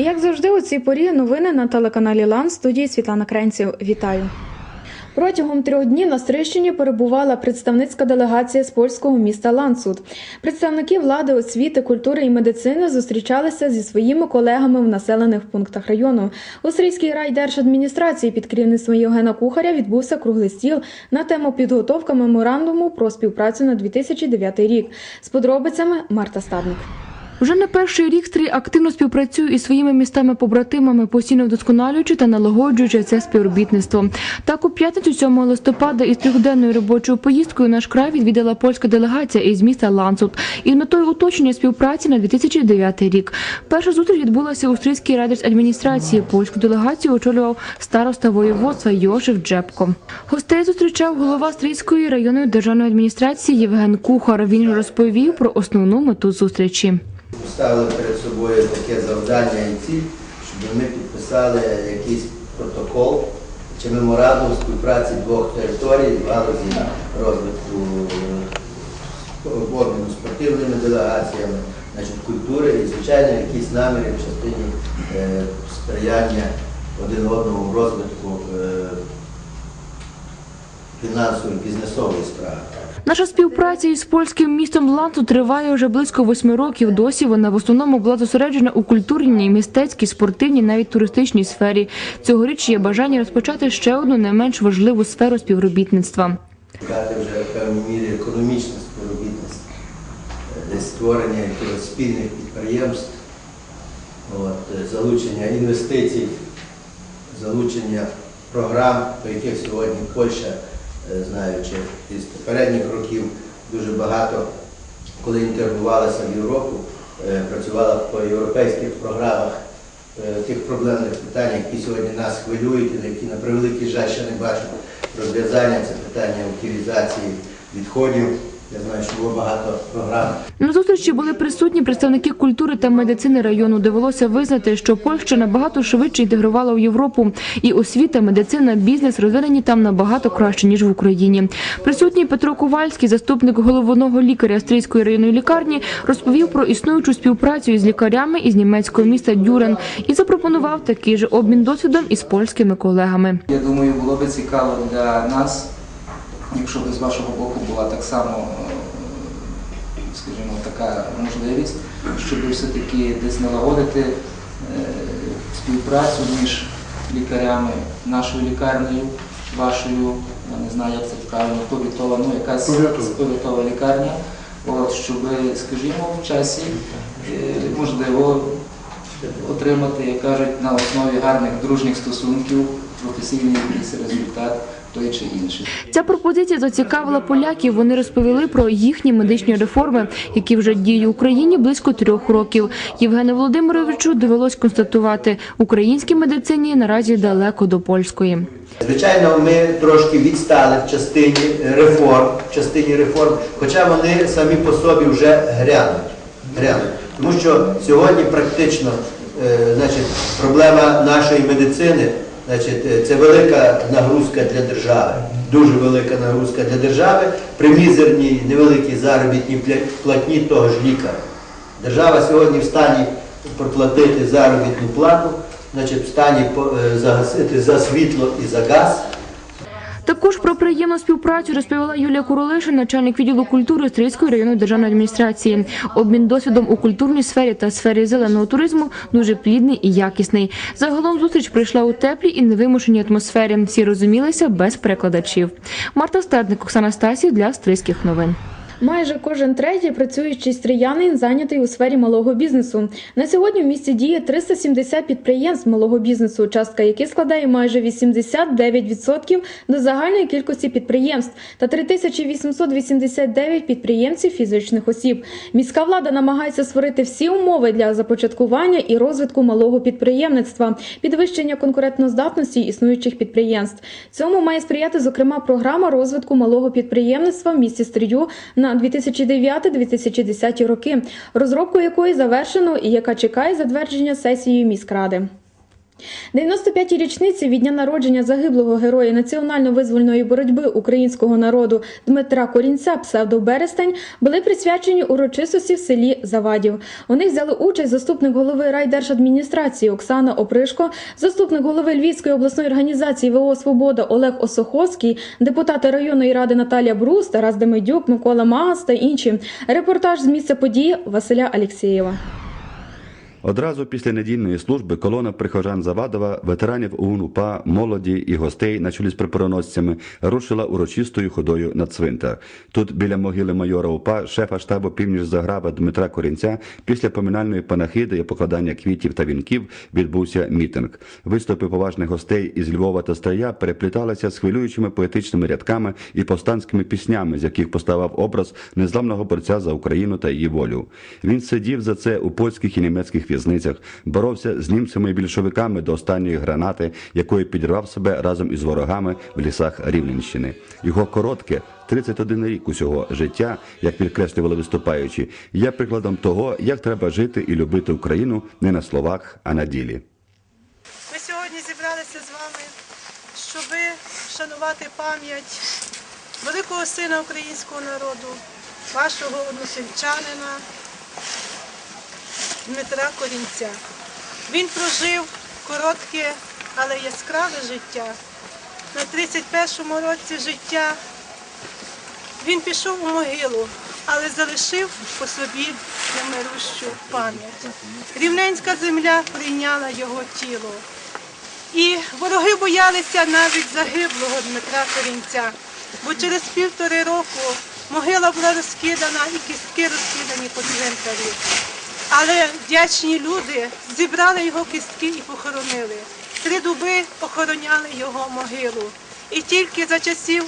І як завжди, у цій порі новини на телеканалі Лан студії Світлана Кренців. Вітаю. Протягом трьох днів на Стрищині перебувала представницька делегація з польського міста Ланцут. Представники влади, освіти, культури і медицини зустрічалися зі своїми колегами в населених пунктах району. У Стрийській райдержадміністрації під керівництвом Євгена Кухаря відбувся круглий стіл на тему підготовка меморандуму про співпрацю на 2009 рік. З подробицями Марта Стадник. Вже не перший рік Стрій активно співпрацює із своїми містами-побратимами, постійно вдосконалюючи та налагоджуючи це співробітництво. Так, у п'ятницю 7 листопада із трьохденною робочою поїздкою наш край відвідала польська делегація із міста Ланцут із метою уточнення співпраці на 2009 рік. Перша зустріч відбулася у Стрийській райдержадміністрації. Польську делегацію очолював староста воєводства Йошев Джепко. Гостей зустрічав голова Стрийської районної державної адміністрації Євген Кухар. Він розповів про основну мету зустрічі. Поставили перед собою таке завдання і ціль, щоб ми підписали якийсь протокол чи меморандум співпраці двох територій в галузі розвитку е, обміну спортивними делегаціями, значить, культури і, звичайно, якісь наміри в частині е, сприяння один одному в розвитку е, фінансової бізнесової справи. Наша співпраця із польським містом Ланцу триває вже близько восьми років. Досі вона в основному була зосереджена у культурній, мистецькій, спортивній, навіть туристичній сфері. Цьогоріч є бажання розпочати ще одну не менш важливу сферу співробітництва. вже в певній мірі економічне співробітництво, е, створення спільних підприємств, от, е, залучення інвестицій, залучення програм, по яких сьогодні Польща, знаючи із попередніх років, дуже багато, коли інтегрувалася в Європу, е, працювала по європейських програмах е, тих проблемних питань, які сьогодні нас хвилюють, і які на превеликий жаль ще не бачать розв'язання. Це питання утилізації відходів. Я знаю, що було багато програм. На зустрічі були присутні представники культури та медицини району. Довелося визнати, що Польща набагато швидше інтегрувала в Європу. І освіта, медицина, бізнес розвинені там набагато краще ніж в Україні. Присутній Петро Ковальський, заступник головного лікаря Австрійської районної лікарні, розповів про існуючу співпрацю із лікарями із німецького міста Дюрен і запропонував такий же обмін досвідом із польськими колегами. Я думаю, було би цікаво для нас, якщо б з вашого боку була так само, е, скажімо, така можливість, щоб все-таки десь налагодити е, співпрацю між лікарями, нашою лікарнею, вашою, я не знаю, як це правильно, повітова, ну якась повітова. лікарня, от, щоб, скажімо, в часі е, можливо отримати, як кажуть, на основі гарних дружніх стосунків професійний якийсь результат той чи інший. Ця пропозиція зацікавила поляків. Вони розповіли про їхні медичні реформи, які вже діють в Україні близько трьох років. Євгену Володимировичу довелось констатувати, українській медицині наразі далеко до польської. Звичайно, ми трошки відстали в частині реформ, в частині реформ, хоча вони самі по собі вже грянуть. грянуть. Тому що сьогодні практично е, значить, проблема нашої медицини значить, е, це велика нагрузка для держави, дуже велика нагрузка для держави при мізерній невеликій заробітній платні того ж лікаря. Держава сьогодні в стані проплатити заробітну плату, значить, в стані е, загасити за світло і за газ. Також про приємну співпрацю розповіла Юлія Куролишин, начальник відділу культури Стрийської районної державної адміністрації. Обмін досвідом у культурній сфері та сфері зеленого туризму дуже плідний і якісний. Загалом зустріч прийшла у теплій і невимушеній атмосфері. Всі розумілися без перекладачів. Марта Стадник, Оксана Стасів для Стрийських новин. Майже кожен третій працюючий стріянин зайнятий у сфері малого бізнесу. На сьогодні в місті діє 370 підприємств малого бізнесу, частка яких складає майже 89% до загальної кількості підприємств та 3889 підприємців фізичних осіб. Міська влада намагається створити всі умови для започаткування і розвитку малого підприємництва, підвищення конкурентноздатності існуючих підприємств. Цьому має сприяти зокрема програма розвитку малого підприємництва в місті Стрию на 2009-2010 роки, розробку якої завершено і яка чекає затвердження сесією міськради. 95-й річниці від дня народження загиблого героя національно-визвольної боротьби українського народу Дмитра Корінця, псевдо Берестень, були присвячені урочистості в селі Завадів. У них взяли участь заступник голови райдержадміністрації Оксана Опришко, заступник голови Львівської обласної організації ВО Свобода Олег Осоховський, депутати районної ради Наталія Брус, Тарас Демидюк, Микола Магас та інші. Репортаж з місця події Василя Алєксєєва. Одразу після недільної служби колона прихожан Завадова, ветеранів ОУН УПА, молоді і гостей на чолі з прапороносцями рушила урочистою ходою на цвинтар. Тут біля могили майора УПА, шефа штабу північ Заграва Дмитра Корінця, після поминальної панахиди і покладання квітів та вінків відбувся мітинг. Виступи поважних гостей із Львова та Стрия перепліталися з хвилюючими поетичними рядками і повстанськими піснями, з яких поставав образ незламного борця за Україну та її волю. Він сидів за це у польських і німецьких в'язницях, боровся з німцями і більшовиками до останньої гранати, якою підірвав себе разом із ворогами в лісах Рівненщини. Його коротке 31 рік усього життя, як підкреслювали виступаючі, є прикладом того, як треба жити і любити Україну не на словах, а на ділі. Ми сьогодні зібралися з вами, щоб вшанувати пам'ять великого сина українського народу, вашого односельчанина Дмитра Корінця. Він прожив коротке, але яскраве життя. На 31-му році життя він пішов у могилу, але залишив по собі немирущу пам'ять. Рівненська земля прийняла його тіло. І вороги боялися навіть загиблого Дмитра Корінця, бо через півтори року могила була розкидана і кістки розкидані по цвинтарі. Але вдячні люди зібрали його кістки і похоронили. Три дуби охороняли його могилу. І тільки за часів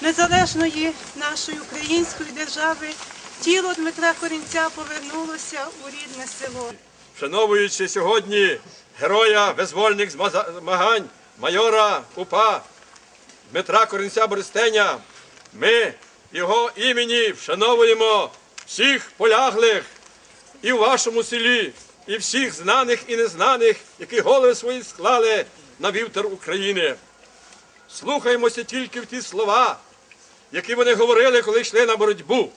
незалежної нашої української держави тіло Дмитра Корінця повернулося у рідне село. вшановуючи сьогодні героя визвольних змагань, майора УПА Дмитра Корінця Бористеня, ми його імені вшановуємо всіх поляглих і в вашому селі, і всіх знаних і незнаних, які голови свої склали на вівтар України. Слухаємося тільки в ті слова, які вони говорили, коли йшли на боротьбу.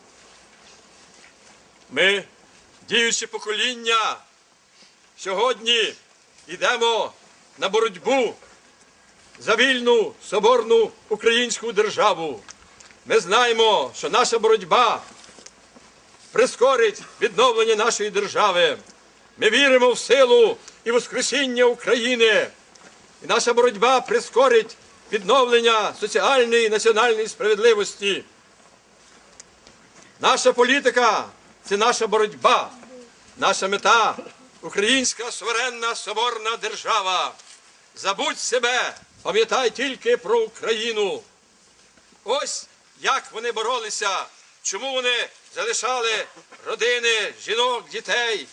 Ми, діючі покоління, сьогодні йдемо на боротьбу за вільну соборну українську державу. Ми знаємо, що наша боротьба прискорить відновлення нашої держави. Ми віримо в силу і воскресіння України. І наша боротьба прискорить відновлення соціальної і національної справедливості. Наша політика це наша боротьба, наша мета українська суверенна соборна держава. Забудь себе, пам'ятай тільки про Україну. Ось як вони боролися, чому вони залишали родини, жінок, дітей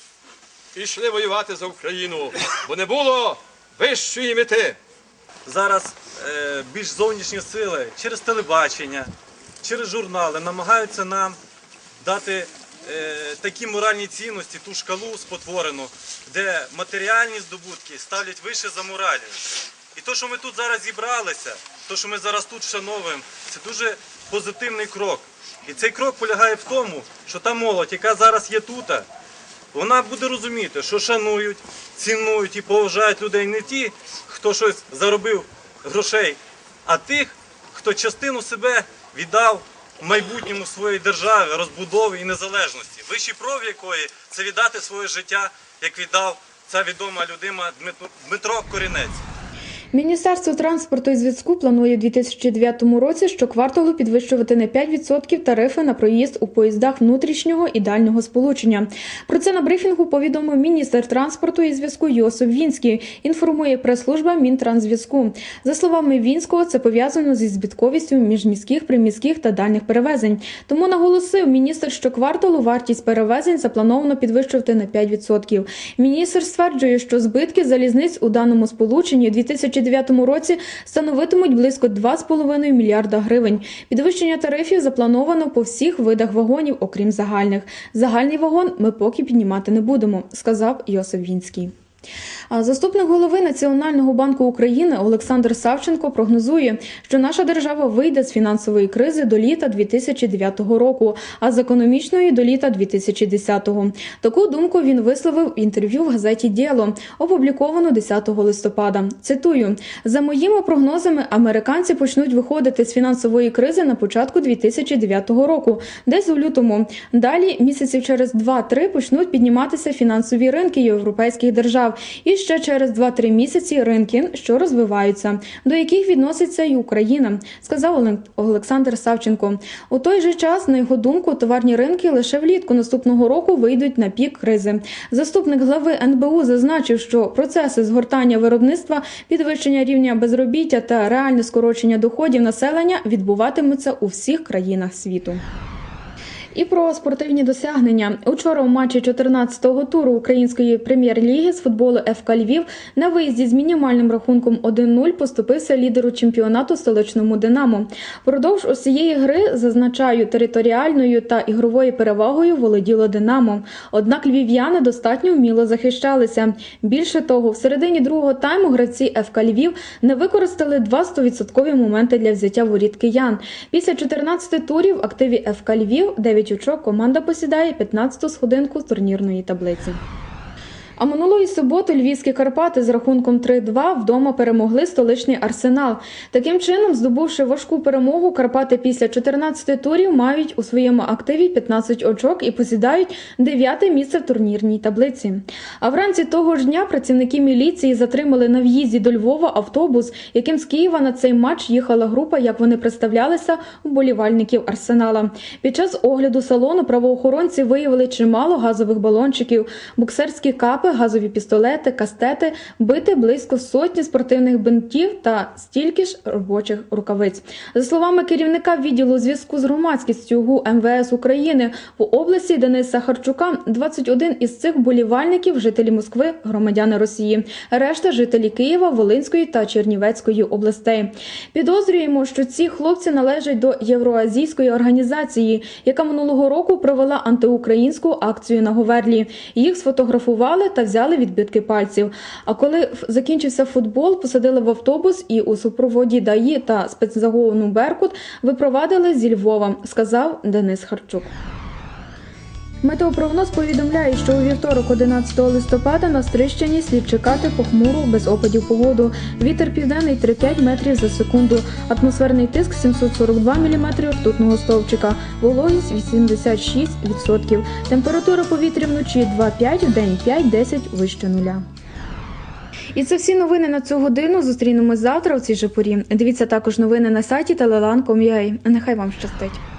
і йшли воювати за Україну, бо не було вищої мети. зараз е, більш зовнішні сили через телебачення, через журнали намагаються нам дати е, такі моральні цінності, ту шкалу спотворену, де матеріальні здобутки ставлять вище за моралі. І то, що ми тут зараз зібралися, то, що ми зараз тут вшановуємо, це дуже позитивний крок. І цей крок полягає в тому, що та молодь, яка зараз є тут, вона буде розуміти, що шанують, цінують і поважають людей не ті, хто щось заробив грошей, а тих, хто частину себе віддав майбутньому своєї держави, розбудови і незалежності. Вищий пров якої це віддати своє життя, як віддав ця відома людина Дмитро Корінець. Міністерство транспорту і зв'язку планує в 2009 році щокварталу підвищувати на 5% тарифи на проїзд у поїздах внутрішнього і дальнього сполучення. Про це на брифінгу повідомив міністр транспорту і зв'язку Йосип Вінський. Інформує прес-служба Мінтрансзв'язку. За словами Вінського, це пов'язано зі збитковістю міжміських, приміських та дальніх перевезень. Тому наголосив міністр, що кварталу вартість перевезень заплановано підвищувати на 5%. Міністр стверджує, що збитки залізниць у даному сполученні у 2009 році становитимуть близько 2,5 мільярда гривень. Підвищення тарифів заплановано по всіх видах вагонів, окрім загальних. Загальний вагон ми поки піднімати не будемо, сказав Йосип Вінський. Заступник голови Національного банку України Олександр Савченко прогнозує, що наша держава вийде з фінансової кризи до літа 2009 року, а з економічної до літа 2010-го. Таку думку він висловив в інтерв'ю в газеті Діло, опубліковано 10 листопада. Цитую: за моїми прогнозами, американці почнуть виходити з фінансової кризи на початку 2009 року, десь у лютому. Далі місяців через 2-3 почнуть підніматися фінансові ринки європейських держав. І ще через 2-3 місяці ринки, що розвиваються, до яких відноситься і Україна, сказав Олександр Савченко. У той же час, на його думку, товарні ринки лише влітку наступного року вийдуть на пік кризи. Заступник глави НБУ зазначив, що процеси згортання виробництва, підвищення рівня безробіття та реальне скорочення доходів населення відбуватимуться у всіх країнах світу. І про спортивні досягнення. Учора у матчі 14-го туру української прем'єр-ліги з футболу ФК Львів на виїзді з мінімальним рахунком 1-0 поступився лідеру чемпіонату столичному Динамо. Продовж усієї гри зазначаю територіальною та ігровою перевагою володіло Динамо. Однак львів'яни достатньо вміло захищалися. Більше того, в середині другого тайму гравці ФК Львів не використали два 100% моменти для взяття воріт киян. Після 14 турів активі ФК Львів 9 очок команда посідає 15-ту сходинку турнірної таблиці. А минулої суботи львівські Карпати з рахунком 3-2 вдома перемогли столичний арсенал. Таким чином, здобувши важку перемогу, Карпати після 14 турів мають у своєму активі 15 очок і посідають дев'яте місце в турнірній таблиці. А вранці того ж дня працівники міліції затримали на в'їзді до Львова автобус, яким з Києва на цей матч їхала група, як вони представлялися, вболівальників арсенала. Під час огляду салону правоохоронці виявили чимало газових балончиків, боксерські капи, газові пістолети, кастети, бити близько сотні спортивних бинтів та стільки ж робочих рукавиць. За словами керівника відділу зв'язку з громадськістю ГУ МВС України в області Дениса Харчука, 21 із цих вболівальників жителі Москви, громадяни Росії, решта жителі Києва, Волинської та Чернівецької областей. Підозрюємо, що ці хлопці належать до євроазійської організації, яка минулого року провела антиукраїнську акцію на Говерлі. Їх сфотографували та взяли відбитки пальців. А коли закінчився футбол, посадили в автобус і у супроводі ДАІ та спецзагону Беркут випровадили зі Львова, сказав Денис Харчук. Метеопрогноз повідомляє, що у вівторок, 11 листопада, на Стрищині слід чекати похмуру без опадів погоду. Вітер південний 3-5 метрів за секунду. Атмосферний тиск 742 мм ртутного стовпчика. Вологість 86%. Температура повітря вночі 2-5, в день 5-10 вище нуля. І це всі новини на цю годину. Зустрінемось завтра у цій же порі. Дивіться також новини на сайті telelan.com.ua. Нехай вам щастить.